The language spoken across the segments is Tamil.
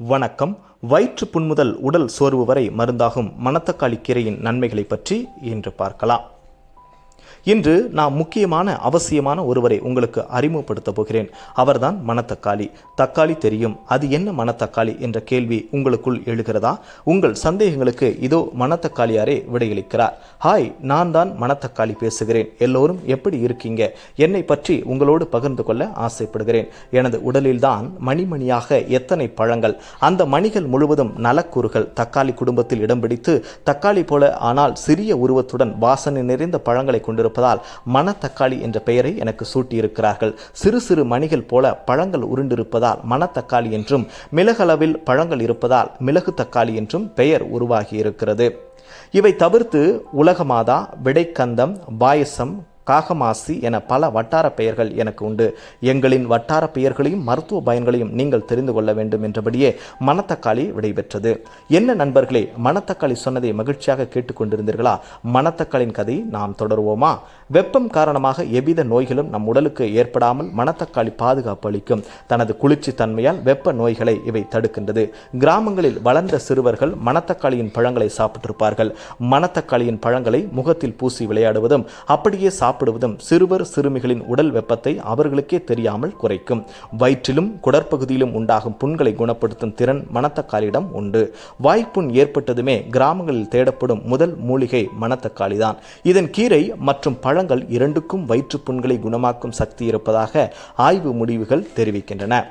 வணக்கம். வயிற்று புண்முதல் உடல் சோர்வு வரை மருந்தாகும் மணத்தக்காளி கீரையின் நன்மைகளை பற்றி இன்று பார்க்கலாம். இன்று நான் முக்கியமான அவசியமான ஒருவரை உங்களுக்கு அறிமுகப்படுத்த போகிறேன். அவர்தான் மணத்தக்காளி. தக்காளி தெரியும். அது என்ன மணத்தக்காளி என்ற கேள்வி உங்களுக்குள் எழுகிறதா? உங்கள் சந்தேகங்களுக்கு இதோ மணத்தக்காளியாரே விடையளிக்கிறார். ஹாய் நான் தான் மணத்தக்காளி பேசுகிறேன். எல்லோரும் எப்படி இருக்கீங்க? என்னை பற்றி உங்களோடு பகிர்ந்து கொள்ள ஆசைப்படுகிறேன். எனது உடலில்தான் மணிமணியாக எத்தனை பழங்கள். அந்த மணிகள் முழுவதும் நலக்கூறுகள். தக்காளி குடும்பத்தில் இடம் பிடித்து தக்காளி போல ஆனால் சிறிய உருவத்துடன் வாசனை நிறைந்த பழங்களை கொண்டிருப்பதால் மணத்தக்காளி என்ற பெயரை எனக்கு சூட்டியிருக்கிறார்கள். சிறு சிறு மணிகள் போல பழங்கள் உருண்டிருப்பதால் மணத்தக்காளி என்றும் மிளகளவில் பழங்கள் இருப்பதால் மிளகு தக்காளி என்றும் பெயர் உருவாகியிருக்கிறது. இவை தவிர்த்து உலகமாதா விடைக்கந்தம் பாயசம் காகமாசி என பல வட்டார பெயர்கள் எனக்கு உண்டு. எங்களின் வட்டார பெயர்களையும் மருத்துவ பயன்களையும் நீங்கள் தெரிந்து கொள்ள வேண்டும் என்றபடியே மணத்தக்காளி விடைபெற்றது. என்ன நண்பர்களே மணத்தக்காளி சொன்னதை மகிழ்ச்சியாக கேட்டுக்கொண்டிருந்தீர்களா? மணத்தக்காளின் கதை நாம் தொடருவோமா? வெப்பம் காரணமாக எவ்வித நோய்களும் நம் உடலுக்கு ஏற்படாமல் மணத்தக்காளி பாதுகாப்பு அளிக்கும். தனது குளிர்ச்சி தன்மையால் வெப்ப நோய்களை இவை தடுக்கின்றது. கிராமங்களில் வளர்ந்த சிறுவர்கள் மணத்தக்காளியின் பழங்களை சாப்பிட்டிருப்பார்கள். மணத்தக்காளியின் பழங்களை முகத்தில் பூசி விளையாடுவதும் அப்படியே சாப்பிடுவதும் சிறுவர் சிறுமிகளின் உடல் வெப்பத்தை அவர்களுக்கே தெரியாமல் குறைக்கும். வயிற்றிலும் குடற்பகுதியிலும் உண்டாகும் புண்களை குணப்படுத்தும் திறன் மணத்தக்காளியிடம் உண்டு. வாய்ப்புண் ஏற்பட்டதுமே கிராமங்களில் தேடப்படும் முதல் மூலிகை மணத்தக்காளி தான் இதன் கீரை மற்றும் பழங்கள் இரண்டுக்கும் வயிற்றுப் புண்களை குணமாக்கும் சக்தி இருப்பதாக ஆய்வு முடிவுகள் தெரிவிக்கின்றன.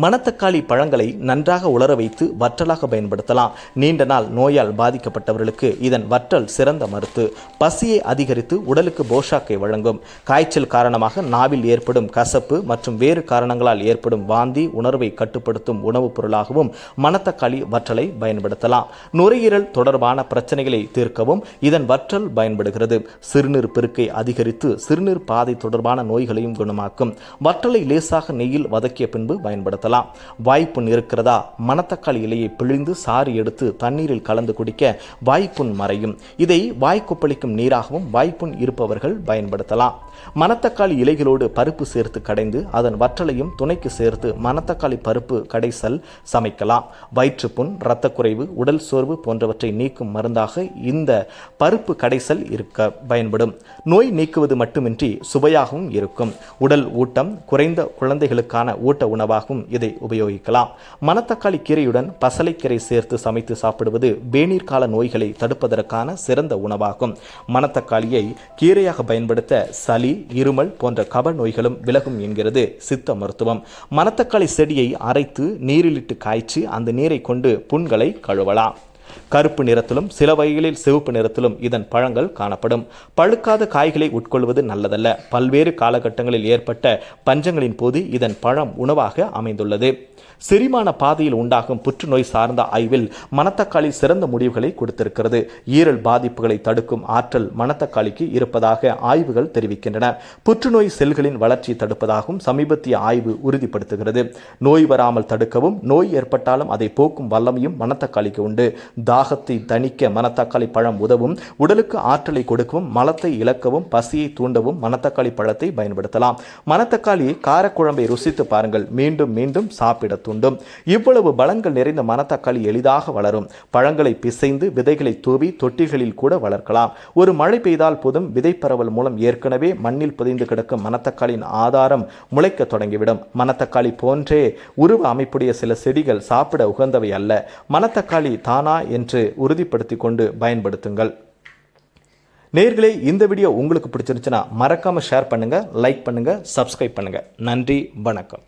மணத்தக்காளி பழங்களை நன்றாக உலர வைத்து வற்றலாக பயன்படுத்தலாம். நீண்ட நாள் நோயால் பாதிக்கப்பட்டவர்களுக்கு இதன் வற்றல் சிறந்த மருத்து பசியை அதிகரித்து உடலுக்கு போஷாக்கை வழங்கும். காய்ச்சல் காரணமாக நாவில் ஏற்படும் கசப்பு மற்றும் வேறு காரணங்களால் ஏற்படும் வாந்தி உணர்வை கட்டுப்படுத்தும் உணவுப் பொருளாகவும் மணத்தக்காளி வற்றலை பயன்படுத்தலாம். நுரையீரல் தொடர்பான பிரச்சனைகளை தீர்க்கவும் இதன் வற்றல் பயன்படுகிறது. சிறுநீர் பெருக்கை அதிகரித்து சிறுநீர் பாதை தொடர்பான நோய்களையும் குணமாக்கும். வற்றலை லேசாக நெய்யில் வதக்கிய பின்பு பயன்படுத்தலாம். வாய்ப்புண் இருக்கிறதா மணத்தக்காளி இலையை பிழிந்து சாறு எடுத்து தண்ணீரில் கலந்து குடிக்க வாய்ப்புண் மறையும். இதை வாய்க்குப்பளிக்கும் நீராகவும் வாய்ப்புண் இருப்பவர்கள் பயன்படுத்தலாம். மணத்தக்காளி இலைகளோடு பருப்பு சேர்த்து கடைந்து அதன் வற்றலையும் துணைக்கு சேர்த்து மணத்தக்காளி பருப்பு கடைசல் சமைக்கலாம். வயிற்றுப்புண் இரத்தக்குறைவு உடல் சோர்வு போன்றவற்றை நீக்கும் மருந்தாக இந்த பருப்பு கடைசல் இருக்க பயன்படும். நோய் நீக்குவது மட்டுமின்றி சுவையாகவும் இருக்கும். உடல் ஊட்டம் குறைந்த குழந்தைகளுக்கான ஊட்ட உணவாகவும் இதை உபயோகிக்கலாம். மணத்தக்காளி கீரையுடன் பசலைக்கீரை சேர்த்து சமைத்து சாப்பிடுவது வேநீர் கால நோய்களை தடுப்பதற்கான சிறந்த உணவாகும். மணத்தக்காளியை கீரையாக பயன்படுத்த சளி இருமல் போன்ற கப நோய்களும் விலகும் என்கிறது சித்த மருத்துவம். மணத்தக்காளி செடியை அரைத்து நீரிலிட்டு காய்ச்சி அந்த நீரை கொண்டு புண்களை கழுவலாம். கருப்பு நிறத்திலும் சில வகைகளில் சிவப்பு நிறத்திலும் இதன் பழங்கள் காணப்படும். பழுக்காத காய்களை உட்கொள்வது நல்லதல்ல. பல்வேறு காலகட்டங்களில் ஏற்பட்ட பஞ்சங்களின் போது இதன் பழம் உணவாக அமைந்துள்ளது. செரிமான பாதையில் உண்டாகும் புற்றுநோய் சார்ந்த ஆய்வில் மணத்தக்காளி சிறந்த முடிவுகளை கொடுத்திருக்கிறது. ஈரல் பாதிப்புகளை தடுக்கும் ஆற்றல் மணத்தக்காளிக்கு இருப்பதாக ஆய்வுகள் தெரிவிக்கின்றன. புற்றுநோய் செல்களின் வளர்ச்சி தடுப்பதாகவும் சமீபத்திய ஆய்வு உறுதிப்படுத்துகிறது. நோய் வராமல் தடுக்கவும் நோய் ஏற்பட்டாலும் அதை போக்கும் வல்லமையும் மணத்தக்காளிக்கு உண்டு. தாகத்தை தணிக்க மணத்தக்காளி பழம் உதவும் உடலுக்கு ஆற்றலை கொடுக்கவும் மலத்தை இழக்கவும் பசியை தூண்டவும் மணத்தக்காளி பழத்தை பயன்படுத்தலாம். மணத்தக்காளி காரக்குழம்பை ருசித்து பாருங்கள். மீண்டும் மீண்டும் சாப்பிட தூண்டும். இவ்வளவு பலன்கள் நிறைந்த மணத்தக்காளி எளிதாக வளரும். பழங்களை பிசைந்து விதைகளை தூவி தொட்டிகளில் கூட வளர்க்கலாம். ஒரு மழை பெய்தால் போதும் விதை பரவல் மூலம் ஏற்கனவே மண்ணில் புதைந்து கிடக்கும் மணத்தக்காளியின் ஆதாரம் முளைக்க தொடங்கிவிடும். மணத்தக்காளி போன்றே உருவ அமைப்புடைய சில செடிகள் சாப்பிட உகந்தவை அல்ல. மணத்தக்காளி தானா என்று உறுதிப்படுத்தி கொண்டு பயன்படுத்துங்கள். நேர்களே இந்த வீடியோ உங்களுக்கு பிடிச்சிருந்துச்சுன்னா மறக்காமல் ஷேர் பண்ணுங்கள் லைக் பண்ணுங்கள் சப்ஸ்கிரைப் பண்ணுங்கள் நன்றி வணக்கம்.